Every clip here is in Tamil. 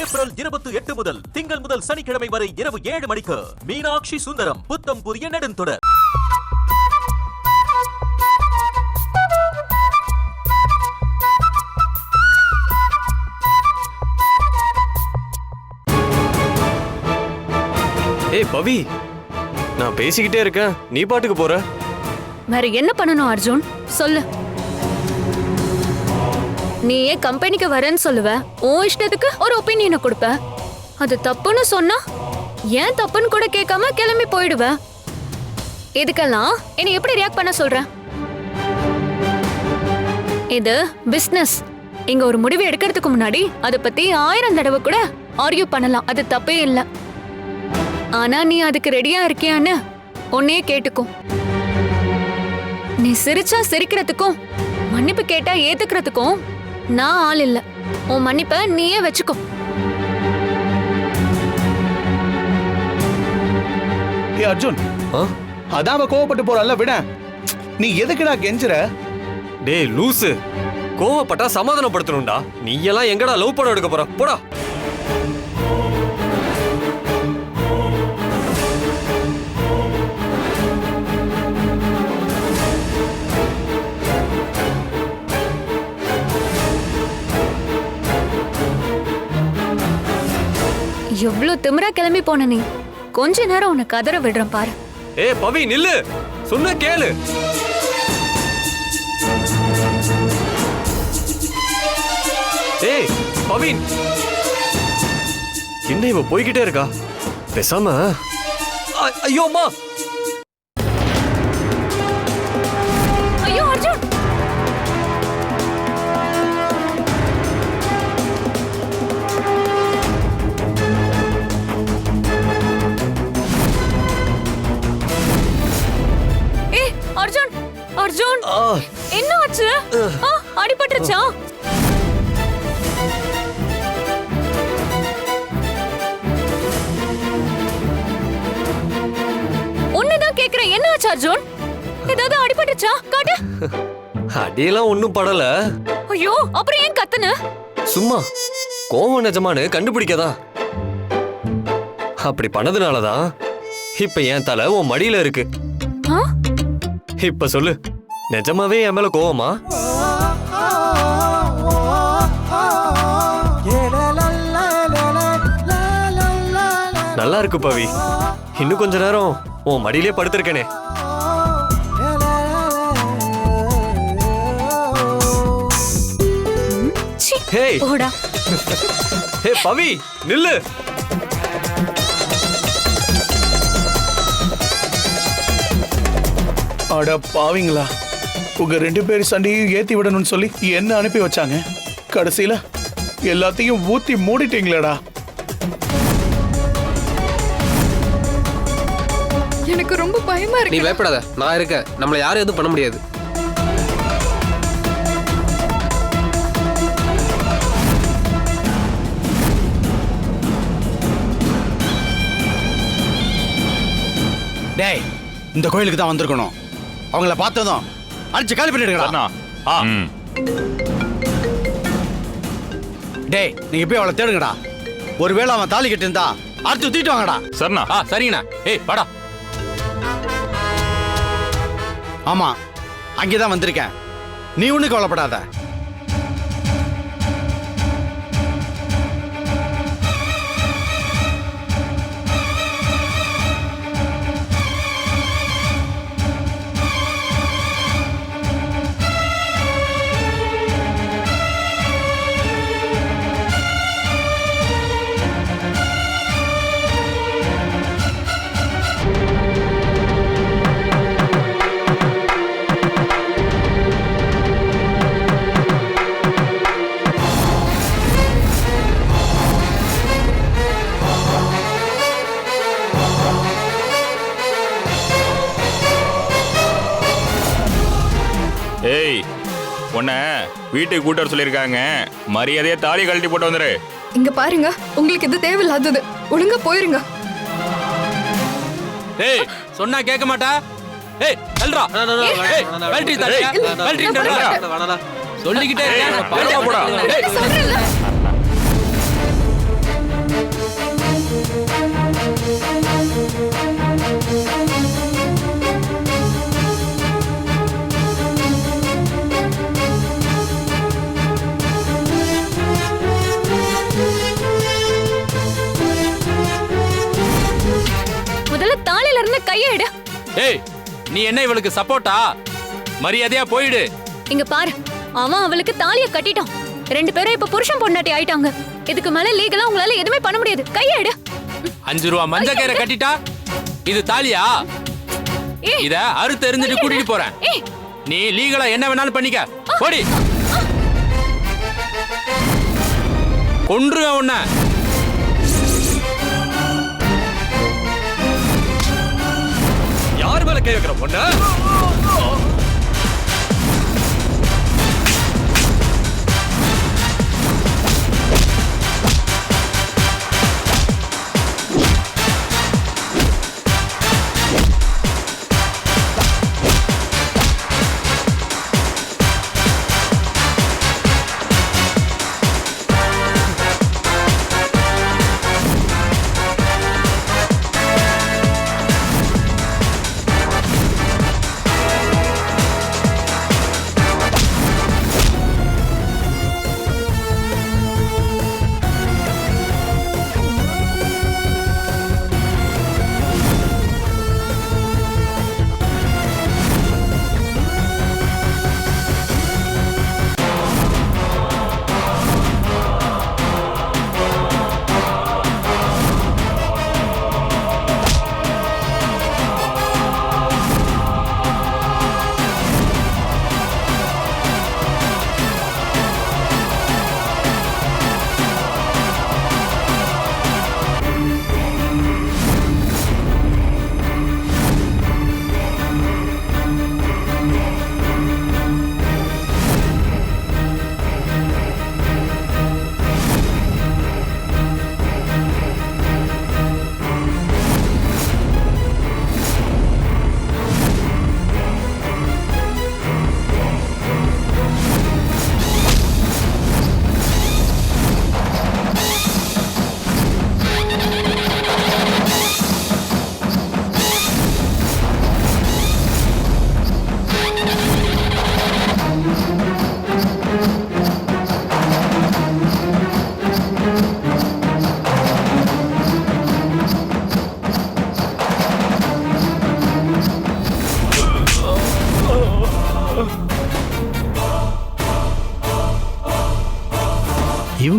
ஏப்ரல் இருபத்தி எட்டு முதல் திங்கள் முதல் சனிக்கிழமை வரை இரவு ஏழு மணிக்கு மீனாட்சி சுந்தரம் புத்தம் புதிய நெடுந்தொடர். ஏய் பவி நான் பேசிக்கிட்டே இருக்கேன். நீ பாட்டுக்கு போற? வேற என்ன பண்ணணும் அர்ஜுன்? சொல்லு. நீ ஏன் கம்பெனிக்கு வரேன்னு சொல்லுவ. உன் இஷ்டத்துக்கு ஒரு ஒப்பீனியனை கொடுப்ப. அது தப்புன்னு சொன்னா ஏன் தப்புன்னு கூட கேட்காம கிளம்பி போயிடுவ? இதுக்கெல்லாம் என்னை எப்படி ரியாக்ட் பண்ண சொல்ற? இது பிஸ்னஸ் இங்க ஒரு முடிவு எடுக்கிறதுக்கு முன்னாடி அதை பத்தி ஆயிரம் தடவை கூட ஆர்கியூ பண்ணலாம். அது தப்பே இல்லை. ஆனா நீ அதுக்கு ரெடியா இருக்கியான்னு உன்னையே கேட்டுக்கும். நீ சிரிச்சா சிரிக்கிறதுக்கும் மன்னிப்பு கேட்டா ஏத்துக்கிறதுக்கும் நான் ஆள் இல்ல. உன் மன்னிப்ப நீயே வச்சுக்கோ. ஏ அர்ஜுன். அதான் அவ கோவப்பட்டு போறான்ல விட. நீ எதுக்குடா கெஞ்சுற? டேய் லூசு. கோவப்பட்டா சமாதானப்படுத்தணும்டா. நீ எல்லாம் எங்கடா லவ் படம் எடுக்க போற? போடா. எவ்ளோ திமிரா கிளம்பி போன நீ? கொஞ்ச நேரம் உன்னை கதற விடுறேன் பாரு. ஏய் பவி நில்லு. சொன்ன கேளு. ஏய் பவின் என்ன இவ போய்கிட்டே இருக்கா? பேசாம. ஐயோமா அர்ஜுன்! என்ன ஆச்சு அடிபட்டுருச்சா? ஒண்ணுதான் கேக்குறேன். என்ன ஆச்சு அர்ஜுன்? ஏதாவது அடிபட்டுச்சா காட்டு. அடியெல்லாம் ஒண்ணும் படல. ஐயோ அப்புறம் ஏன் கத்துன? சும்மா. கோவம் நிஜமானு கண்டுபிடிக்கதா? அப்படி பண்ணதுனாலதான் இப்ப என் தலை உன் மடியில இருக்கு? இப்ப சொல்லு. நிஜமாவே என் மேல கோவமா? நல்லா இருக்கு பவி. இன்னும் கொஞ்ச நேரம் உன் மடியிலே படுத்திருக்கேனே. போடா. ஹே பவி நில்லு. அட பாவிங்களா. உங்க ரெண்டு பேர் சண்டையும் ஏத்தி விடணும்னு சொல்லி என்ன அனுப்பி வச்சாங்க? கடைசியில எல்லாத்தையும் ஊத்தி மூடிட்டீங்களேடா. எனக்கு ரொம்ப பயமா நீ இருக்கு. பயப்படாத. நான் இருக்கேன். நம்மளை யாரும் எதுவும் பண்ண முடியாது. டேய் இந்த கோயிலுக்கு தான் வந்திருக்கணும். அவங்கள பார்த்ததும் அடிச்சு காலி பண்ணிடுங்கடா. ஆ. டேய் நீங்க போய் அவளை தேடுங்கடா. ஒருவேளை அவன் தாலி கட்டியிருந்தா அடுத்து தூக்கிட்டு வாங்கடா. சரிண்ணா. ஆ சரிங்கண்ணா. ஏய் வாடா. ஆமா அங்கே தான் வந்திருக்கேன். நீ ஒன்றும் கவலைப்படாத. வீட்டுக்கு கூட்ட வர சொல்லியிருக்காங்க மரியாதையா தாலி கழட்டி போட்டு வந்துரு இங்க பாருங்க உங்களுக்கு இது தேவையில்லாதது ஒழுங்கா போயிருங்க ஏய் சொன்னா கேட்க மாட்டா ஏய் தள்ளுடா ஏய் கழட்டி தள்ளுடா தள்ளுடா சொல்லிக்கிட்டே இருக்கேன் போடா. சொல்றேன்ல. முதல்ல கையை எடு ஏய் நீ என்ன இவளுக்கு சப்போர்ட்டா மரியாதையா போயிடு. இங்க பாரு அவன் அவளுக்கு தாலிய கட்டிட்டான். ரெண்டு பேரும் இப்ப புருஷன் பொண்டாட்டி ஆயிட்டாங்க. இதுக்கு மேல லீகலா உங்களால எதுவுமே பண்ண முடியாது. கையை எடு அஞ்சு ரூபா மஞ்ச கயிறை கட்டிட்டா? இது தாலியா. இத அறுத்து எறிஞ்சிட்டு கூட்டிட்டு போறேன். நீ லீகலா என்ன வேணாலும் பண்ணிக்க. போடி. கொன்றுவேன் உன்னை. கை வைக்கிற பொண்ணு?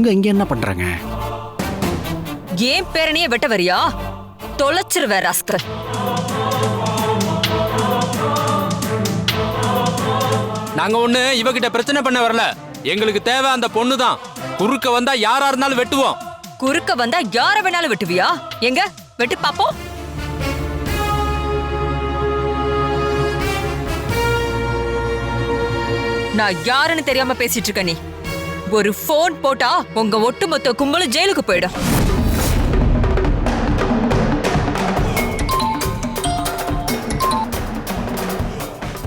இவங்க இங்க என்ன பண்றாங்க? ஏன் பேரனையே வெட்ட வரியா? தொலைச்சிருவே ராஸ்கர் நாங்க ஒண்ணு இவகிட்ட பிரச்சனை பண்ண வரல. எங்களுக்கு தேவை அந்த பொண்ணு தான் குறுக்க வந்தா யாரா இருந்தாலும் வெட்டுவோம். குறுக்க வந்தா யார வேணாலும் வெட்டுவியா? எங்க? வெட்டு பாப்போம். நான் யாருன்னு தெரியாம பேசிட்டு இருக்க நீ? ஒரு போன் போட்டா உங்க ஒட்டுமொத்த கும்பலும் ஜெயிலுக்கு போயிடும்.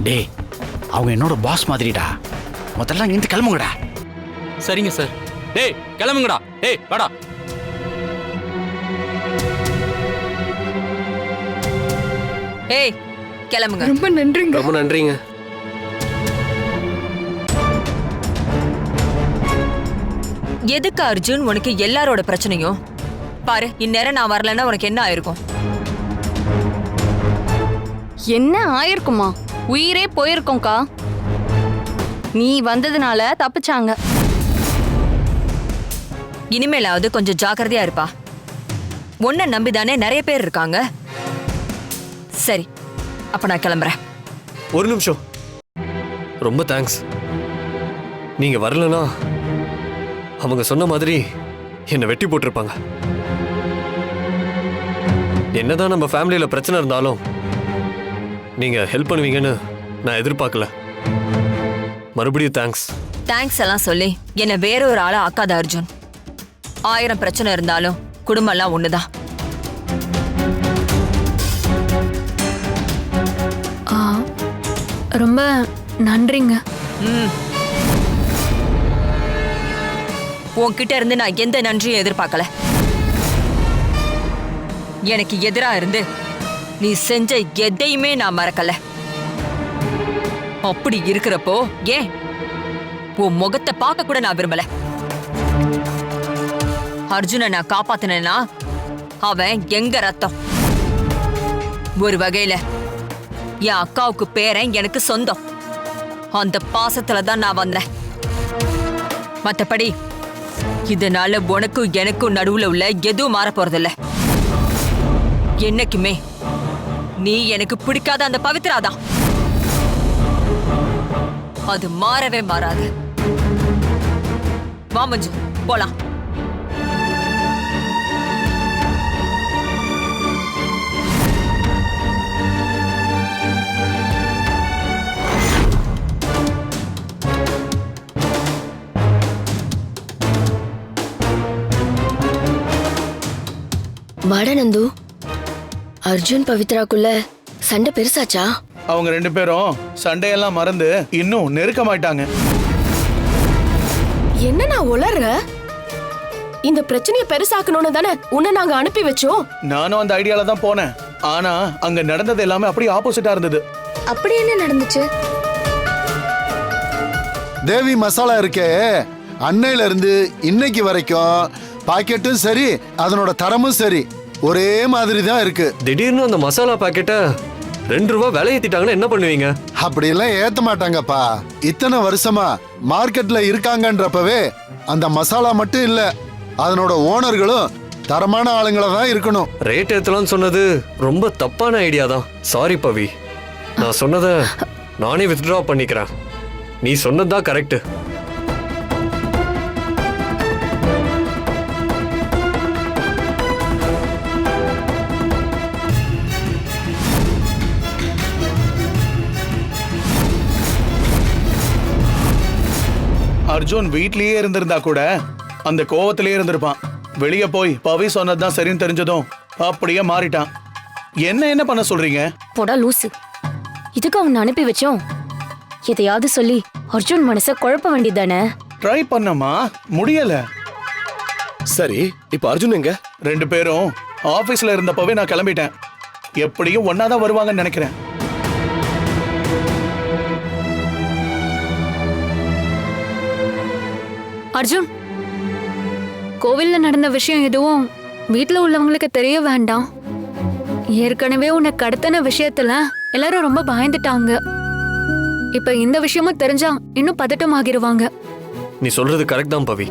டேய் அவங்க என்னோட பாஸ் மாதிரிடா. முதல்ல இங்க இருந்து கிளம்புங்கடா. சரிங்க சார் டேய் கிளம்புங்கடா. டேய் வாடா. ஏய் கிளம்புங்க. ரொம்ப நன்றிங்க. ரொம்ப நன்றிங்க. எதுக்கு அர்ஜுன் உனக்கு எல்லாரோட பிரச்சனையும்? பாரு இந்நேரம் நான் வரலன்னா உனக்கு என்ன ஆயிருக்கும்? என்ன ஆயிருக்குமா? உயிரே போயிருக்கோம்க்கா. நீ வந்ததுனால தப்பிச்சாங்க. இனிமேலாவது கொஞ்சம் ஜாக்கிரதையா இருப்பா. உன்னை நம்பிதானே நிறைய பேர் இருக்காங்க. சரி அப்ப நான் கிளம்புறேன். ஒரு நிமிஷம். ரொம்ப தேங்க்ஸ் நீங்க வரலனா அவங்க சொன்ன மாதிரி என்னை வெட்டி போட்டிருப்பாங்க. என்னதான் நம்ம ஃபேமிலியில பிரச்சனை இருந்தாலும் நீங்க ஹெல்ப் பண்ணுவீங்கன்னு நான் எதிர்பார்க்கல. மறுபடியும் தேங்க்ஸ். தேங்க்ஸ் எல்லாம் சொல்லி என்னை வேற ஒரு ஆளா ஆக்காத அர்ஜுன். ஆயிரம் பிரச்சனை இருந்தாலும் குடும்பம்லாம் ஒண்ணுதான். ஆ, ரொம்ப நன்றிங்க. ம். உன்கிட்ட இருந்து நான் எந்த நன்றியும் எதிர்பார்க்கல. எனக்கு எதிரா இருந்து நீ செஞ்ச எதையுமே நான் மறக்கல. அப்படி இருக்கிறப்போ ஏன்? உன் முகத்தை பார்க்க கூட நான் விரும்பல. அர்ஜுனை நான் காப்பாத்தினா அவன் எங்க ரத்தம்? ஒரு வகையில என் அக்காவுக்கு பேரன் எனக்கு சொந்தம். அந்த பாசத்துல தான் நான் வந்தேன். மத்தபடி இதனால உனக்கும் எனக்கும் நடுவுல உள்ள எதுவும் மாற போறதில்ல. என்னைக்குமே நீ எனக்கு பிடிக்காத அந்த பவித்ராதான். அது மாறவே மாறாது. வா மஞ்சு போலாம். வாடா நந்து. அர்ஜுன் பவித்ராக்குள்ள சண்டை பெருசாச்சா? அவங்க ரெண்டு பேரும் சண்டையெல்லாம் மறந்து இன்னும் நெருக்கமாயிட்டாங்க. என்ன நான் உளர்ற? இந்த பிரச்சனையை பெருசாக்கணும்னு தானே உன்னை நாங்க அனுப்பி வச்சோம். நானும் அந்த ஐடியால தான் போனேன். ஆனா அங்க நடந்தது எல்லாமே அப்படியே ஆப்போசிட்டா இருந்தது. அப்படி என்ன நடந்துச்சு? தேவி மசாலா இருக்கே. அன்னையில இருந்து இன்னைக்கு வரைக்கும் பாக்கெட்டும் சரி அதனோட தரமும் சரி. ஒரே மாதிரி தான் இருக்கு. திடீர்னு அந்த மசாலா பாக்கெட்டை ரெண்டு ரூபா விலை ஏத்திட்டாங்கன்னா என்ன பண்ணுவீங்க? அப்படியெல்லாம் ஏத்த மாட்டாங்கப்பா. இத்தனை வருஷமா மார்க்கெட்ல இருக்காங்கன்றப்பவே அந்த மசாலா மட்டும் இல்ல அதனோட ஓனர்களும் தரமான ஆளுங்களா தான் இருக்கணும். ரேட் ஏத்தலாம்னு சொன்னது ரொம்ப தப்பான ஐடியா தான். சாரி பவி. நான் சொன்னதை நானே வித்ட்ரா பண்ணிக்கிறேன். நீ சொன்னதுதான் கரெக்ட் அர்ஜுன் வீட்லயே இருந்திருந்தா கூட அந்த கோவத்திலேயே இருந்திருப்பான். வெளியே போய் பவி சொன்னதுதான் சரின்னு தெரிஞ்சதும் அப்படியே மாறிட்டான். என்ன என்ன பண்ண சொல்றீங்க? போடா லூசு. இதுக்கு அவன் அனுப்பி வச்சோம். எதையாவது சொல்லி அர்ஜுன் மனச குழப்ப வேண்டியதானே ட்ரை பண்ணமா முடியல. சரி இப்ப அர்ஜுன் எங்க? ரெண்டு பேரும் ஆபீஸ்ல இருந்தப்பவே நான் கிளம்பிட்டேன். எப்படியும் ஒன்னாதான் வருவாங்கன்னு நினைக்கிறேன். அர்ஜுன் கோவில்ல நடந்த விஷயம் எதுவும் வீட்ல உள்ளவங்களுக்கு தெரிய வேண்டாம். ஏற்கனவே உன்னை கடத்தின விஷயத்துல எல்லாரும் ரொம்ப பயந்துட்டாங்க. இப்ப இந்த விஷயமும் தெரிஞ்சா இன்னும் பதட்டமாகிருவாங்க நீ சொல்றது கரெக்ட் தான் பவி.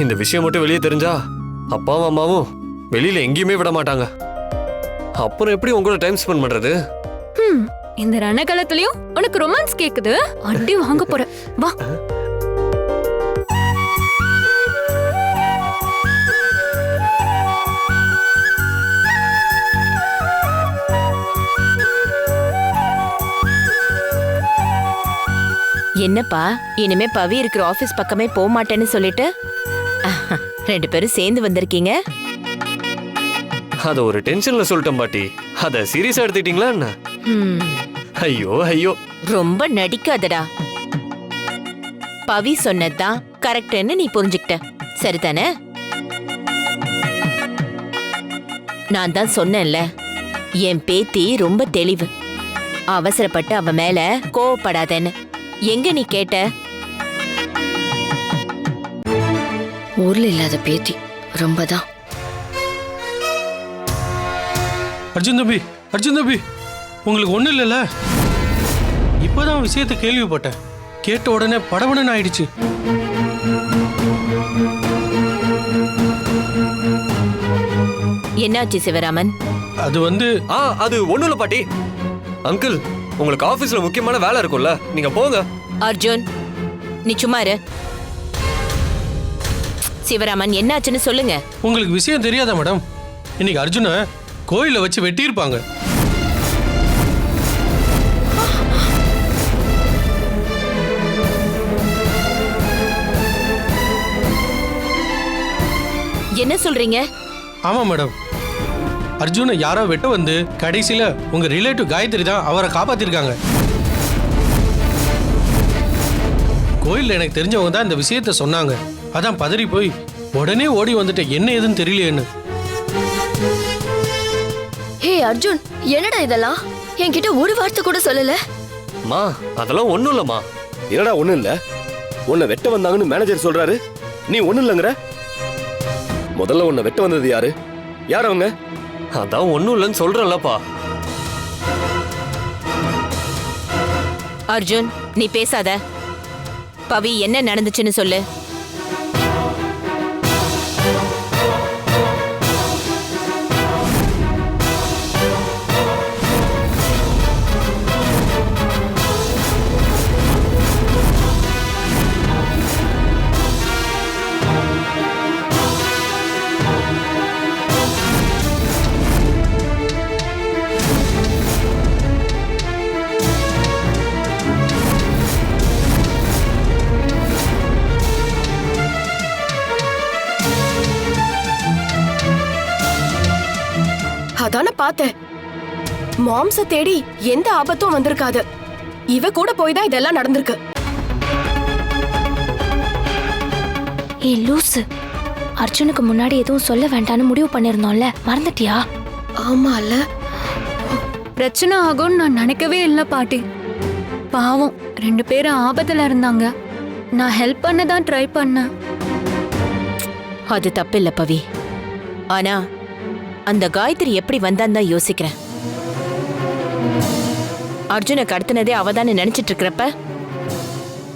இந்த விஷயம் மட்டும் வெளியே தெரிஞ்சா அப்பாவும் அம்மாவும் வெளியில எங்கேயுமே விட மாட்டாங்க. அப்புறம் எப்படி உங்களோட டைம் ஸ்பெண்ட் பண்றது? இந்த ரணகலத்திலயும் உனக்கு ரொமான்ஸ் கேக்குது. அடி வாங்க போற. வா. என்னப்பா? இனிமே பவி இருக்கிற ஆபீஸ் பக்கமே போக மாட்டேன்னு சொல்லிட்டு? ரெண்டு பேரும் சேர்ந்து வந்திருக்கீங்க? அத ஒரு டென்ஷன்ல சொல்லிட்டேன் பாட்டி. அத சீரியஸா எடுத்துக்கிட்டீங்களா என்ன? ஐயோ ஐயோ. ரொம்ப நடிக்காதடா. பவி சொன்னதுதான் கரெக்ட்னு நீ புரிஞ்சுக்கிட்ட. சரிதானே? நான் தான் சொன்னேன்ல என் பேத்தி ரொம்ப தெளிவு. அவசரப்பட்டு அவ மேல கோவப்படாதேன்னு. எங்க நீ கேட்ட? ஊர்ல இல்லாத பேத்தி. ரொம்பதான். அர்ஜுன் தம்பி அர்ஜுன் தம்பி உங்களுக்கு ஒன்றும் இல்லைல்ல? இப்போதான் விஷயத்தை கேள்விப்பட்டேன். கேட்ட உடனே படபடன்னு ஆயிடுச்சு. என்னாச்சு சிவராமன்? அது வந்து ஆ அது ஒண்ணும் இல்ல பாட்டி. அங்கிள் உங்களுக்கு ஆபீஸ்ல முக்கியமான வேலை இருக்கும்ல நீங்க போங்க. அர்ஜுன் நீ சும்மா இரு. சிவராமன் என்னாச்சுன்னு சொல்லுங்க. உங்களுக்கு விஷயம் தெரியாதா மேடம்? இன்னைக்கு அர்ஜுனை கோயிலில் வச்சு வெட்டியிருப்பாங்க. என்ன சொல்றீங்க? ஆமா மேடம். அர்ஜுனை யாரோ வெட்ட வந்து கடைசியில உங்க ரிலேட்டிவ் காயத்ரி தான் அவரை காப்பாத்திருக்காங்க. கோயில்ல எனக்கு தெரிஞ்சவங்க தான் இந்த விஷயத்த சொன்னாங்க. அதான் பதறி போய் உடனே ஓடி வந்துட்டேன் என்ன ஏதுன்னு தெரியலையேன்னு. ஹே அர்ஜுன் என்னடா இதெல்லாம்? என்கிட்ட ஒரு வார்த்தை கூட சொல்லல. மா அதெல்லாம் ஒண்ணும் இல்லம்மா. என்னடா ஒண்ணும் இல்ல? உன்னை வெட்ட வந்தாங்கன்னு மேனேஜர் சொல்றாரு. நீ ஒண்ணும் இல்லைங்கிற? முதல்ல உன்னை வெட்ட வந்தது யாரு? யார் அவங்க? அதான் ஒன்றும் இல்லைன்னு சொல்கிறேன்லப்பா அர்ஜுன் நீ பேசாத. பவி என்ன நடந்துச்சுன்னு சொல்லு. அதான பார்த்தேன். மாம்ச தேடி எந்த ஆபத்தும் வந்திருக்காது. இவ கூட போய் தான் இதெல்லாம் நடந்திருக்கு. ஏ லூசு. அர்ஜுனுக்கு முன்னாடி எதுவும் சொல்ல வேண்டாம்னு முடிவு பண்ணிருந்தோம்ல மறந்துட்டியா? ஆமால பிரச்சனை ஆகும்னு நான் நினைக்கவே இல்லை பாட்டி. பாவம் ரெண்டு பேரும் ஆபத்துல இருந்தாங்க. நான் ஹெல்ப் பண்ண தான் ட்ரை பண்ணேன். அது தப்பில்ல பவி. ஆனா அந்த காயத்ரி எப்படி வந்தான்னு தான் யோசிக்கிறேன். அர்ஜுனை கடத்தினதே அவ தானே நினைச்சிட்டு இருக்கிறப்ப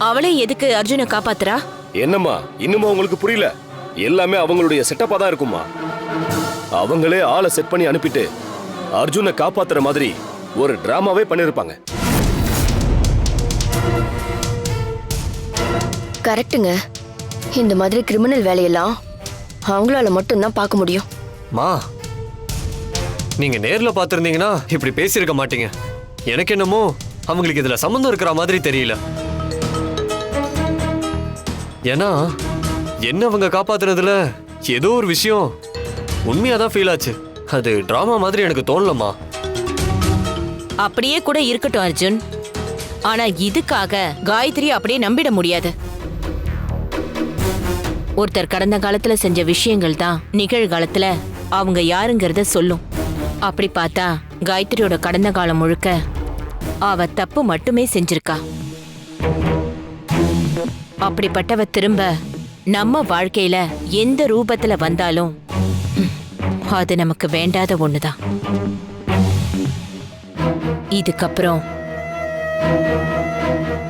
அவளே எதுக்கு அர்ஜுனை காப்பாத்துறா? என்னம்மா இன்னுமா உங்களுக்கு புரியல? எல்லாமே அவங்களுடைய செட்டப்பா தான் இருக்குமா அவங்களே ஆளை செட் பண்ணி அனுப்பிட்டு அர்ஜுனை காப்பாத்துற மாதிரி ஒரு டிராமாவே பண்ணிருப்பாங்க. கரெக்ட்டுங்க. இந்த மாதிரி கிரிமினல் வேலையெல்லாம் அவங்களால மட்டும்தான் பார்க்க முடியும். மா நீங்க நேர்ல பாத்திருந்தீங்கன்னா இப்படி பேசியிருக்க மாட்டீங்க. எனக்கு என்னமோ அவங்களுக்கு இதுல சம்மந்தம் இருக்கிற மாதிரி தெரியல. ஏன்னா என்ன அவங்க காப்பாத்துறதுல ஏதோ ஒரு விஷயம் உண்மையா தான் ஃபீல் ஆச்சு. அது டிராமா மாதிரி எனக்கு தோணலம்மா. அப்படியே கூட இருக்கட்டும் அர்ஜுன். ஆனா இதுக்காக காயத்ரி அப்படியே நம்பிட முடியாது. ஒருத்தர் கடந்த காலத்துல செஞ்ச விஷயங்கள் தான் நிகழ்காலத்துல அவங்க யாருங்கிறத சொல்லும். அப்படி பார்த்தா காயத்ரியோட கடந்த காலம் முழுக்க அவ தப்பு மட்டுமே செஞ்சிருக்கா. அப்படிப்பட்டவ திரும்ப நம்ம வாழ்க்கையில எந்த ரூபத்துல வந்தாலும் அது நமக்கு வேண்டாத ஒண்ணுதான். இதுக்கப்புறம்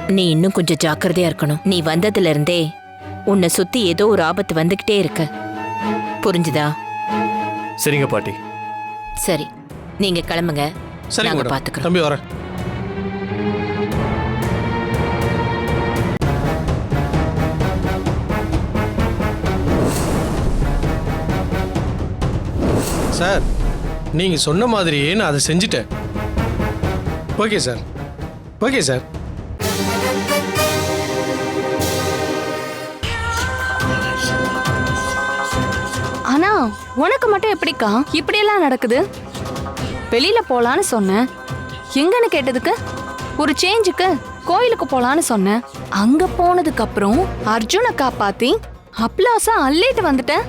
நீ இன்னும் கொஞ்சம் ஜாக்கிரதையா இருக்கணும். நீ வந்ததுல இருந்தே உன்னை சுத்தி ஏதோ ஒரு ஆபத்து வந்துகிட்டே இருக்கு. புரிஞ்சுதா? சரிங்க பாட்டி. சரி நீங்க கிளம்புங்க. சரிங்க நாங்க பாத்துக்கிறோம். தம்பி வரேன். சார் நீங்க சொன்ன மாதிரியே நான் அதை செஞ்சுட்டேன். Okay sir. Okay sir. உனக்கு மட்டும் எப்படிக்கா இப்படியெல்லாம் நடக்குது? வெளியில போலான்னு சொன்னேன். எங்கன்னு கேட்டதுக்கு ஒரு சேஞ்சுக்கு கோயிலுக்கு போலான்னு சொன்னேன். அங்க போனதுக்கு அப்புறம் அர்ஜுனை காப்பாத்தி அப்ளாஸா அள்ளிட்டு வந்துட்டேன்.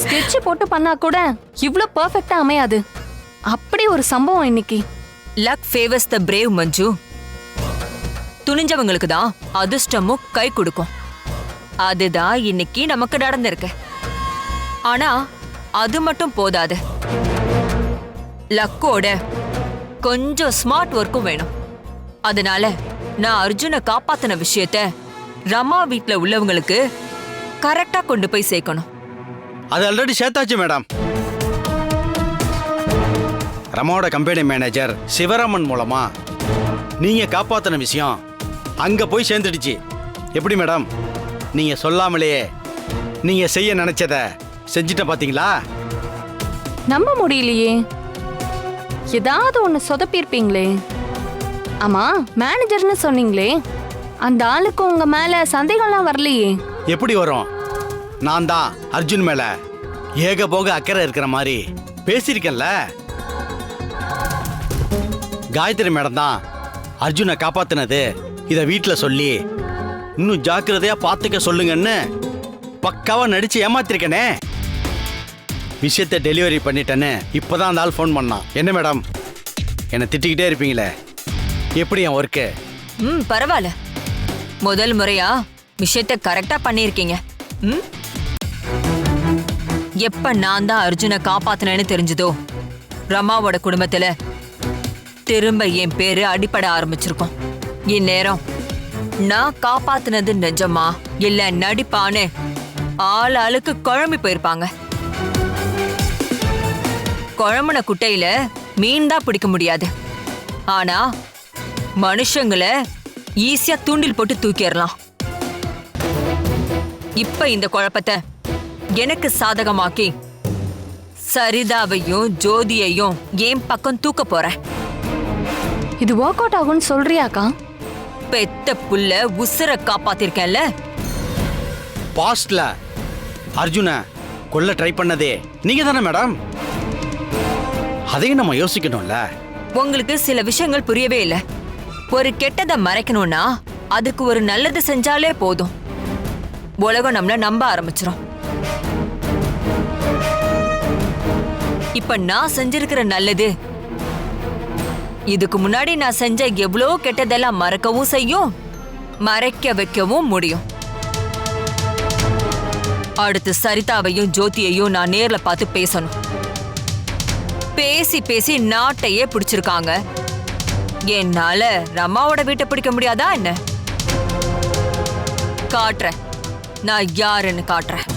ஸ்கெட்ச் போட்டு பண்ணா கூட இவ்ளோ பெர்ஃபெக்ட்டா அமையாது. அப்படி ஒரு சம்பவம் இன்னைக்கு. Luck favours the brave Manju. துணிஞ்சவங்களுக்கு தான் அதிர்ஷ்டமும் கை கொடுக்கும். அதுதான் இன்னைக்கு நமக்கு நடந்திருக்கு. ஆனா அது மட்டும் போதாது. லக்கோட கொஞ்சம் ஸ்மார்ட் ஒர்க்கும் வேணும். அதனால நான் அர்ஜுனை காப்பாத்தின விஷயத்த ரமா வீட்டில் உள்ளவங்களுக்கு கரெக்டா கொண்டு போய் சேர்க்கணும். அது ஆல்ரெடி சேர்த்தாச்சு மேடம் ரமாவோட கம்பெனி மேனேஜர் சிவராமன் மூலமா நீங்க காப்பாத்தின விஷயம் அங்க போய் சேர்ந்துடுச்சு. எப்படி மேடம் நீங்க சொல்லாமலேயே நீங்க செய்ய நினைச்சத செஞ்சுட்ட பாத்தீங்களா? நம்ப முடியலையே. ஏதாவது ஒன்று சொதப்பியிருப்பீங்களே. ஆமா மேனேஜர்னு சொன்னீங்களே. அந்த ஆளுக்கு உங்க மேல சந்தேகம்லாம் வரலையே. எப்படி வரும்? நான் தான் அர்ஜுன் மேல ஏக போக அக்கறை இருக்கிற மாதிரி பேசியிருக்கேன்ல. காயத்ரி மேடம் தான் அர்ஜுனை காப்பாத்தினது. இதை வீட்டில் சொல்லி இன்னும் ஜாக்கிரதையா பார்த்துக்க சொல்லுங்கன்னு பக்காவா நடிச்சு ஏமாத்திருக்கேனே. விஷயத்தை டெலிவரி பண்ணிட்டேன்னு இப்போதான் அந்த ஆள் ஃபோன் பண்ணான். என்ன மேடம் என்னை திட்டிக்கிட்டே இருப்பீங்களே? எப்படி என் ஒர்க்கு ம் பரவாயில்ல. முதல் முறையா விஷயத்த கரெக்டா பண்ணியிருக்கீங்க. ம்? எப்ப நான் தான் அர்ஜுனை காப்பாத்தினேன்னு தெரிஞ்சதோ ரமாவோட குடும்பத்துல திரும்ப என் பேரு அடிபட ஆரம்பிச்சிருக்கோம். இந்நேரம் நான் காப்பாத்தினது நிஜமா இல்ல நடிப்பான்னு ஆள் ஆளுக்கு குழம்பி போயிருப்பாங்க. குழம்புன குட்டையில மீன் தான் பிடிக்க முடியாது. ஆனா மனுஷங்கள ஈஸியா தூண்டில் போட்டு தூக்கிடலாம். இப்ப இந்த குழப்பத்தை எனக்கு சாதகமாக்கி சரிதாவையும் ஜோதியையும் என் பக்கம் தூக்க போறேன்? இது ஒர்க் அவுட் ஆகும்னு சொல்றியாக்கா பெத்த புள்ள உசுர காப்பாத்திருக்கேன்ல? பாஸ்ட்ல. அர்ஜுனை கொல்ல ட்ரை பண்ணதே. நீங்க தானே மேடம் அதையும் நம்ம யோசிக்கணும்ல. உங்களுக்கு சில விஷயங்கள் புரியவே இல்ல. ஒரு கெட்டதை மறைக்கணும்னா அதுக்கு ஒரு நல்லது செஞ்சாலே போதும். உலகம் நம்மள நம்ப ஆரம்பிச்சிடும் இப்ப நான் செஞ்சிருக்கிற நல்லது இதுக்கு முன்னாடி நான் செஞ்ச எவ்வளோ கெட்டதெல்லாம் மறக்கவும் செய்யும் மறைக்க வைக்கவும் முடியும். அடுத்து சரிதாவையும் ஜோதியையும் நான் நேர்ல பார்த்து பேசணும். பேசி பேசி நாட்டையே பிடிச்சிருக்காங்க. என்னால ரமாவோட வீட்டை பிடிக்க முடியாதா என்ன? காட்டுறேன். நான் யாருன்னு காட்டுறேன்.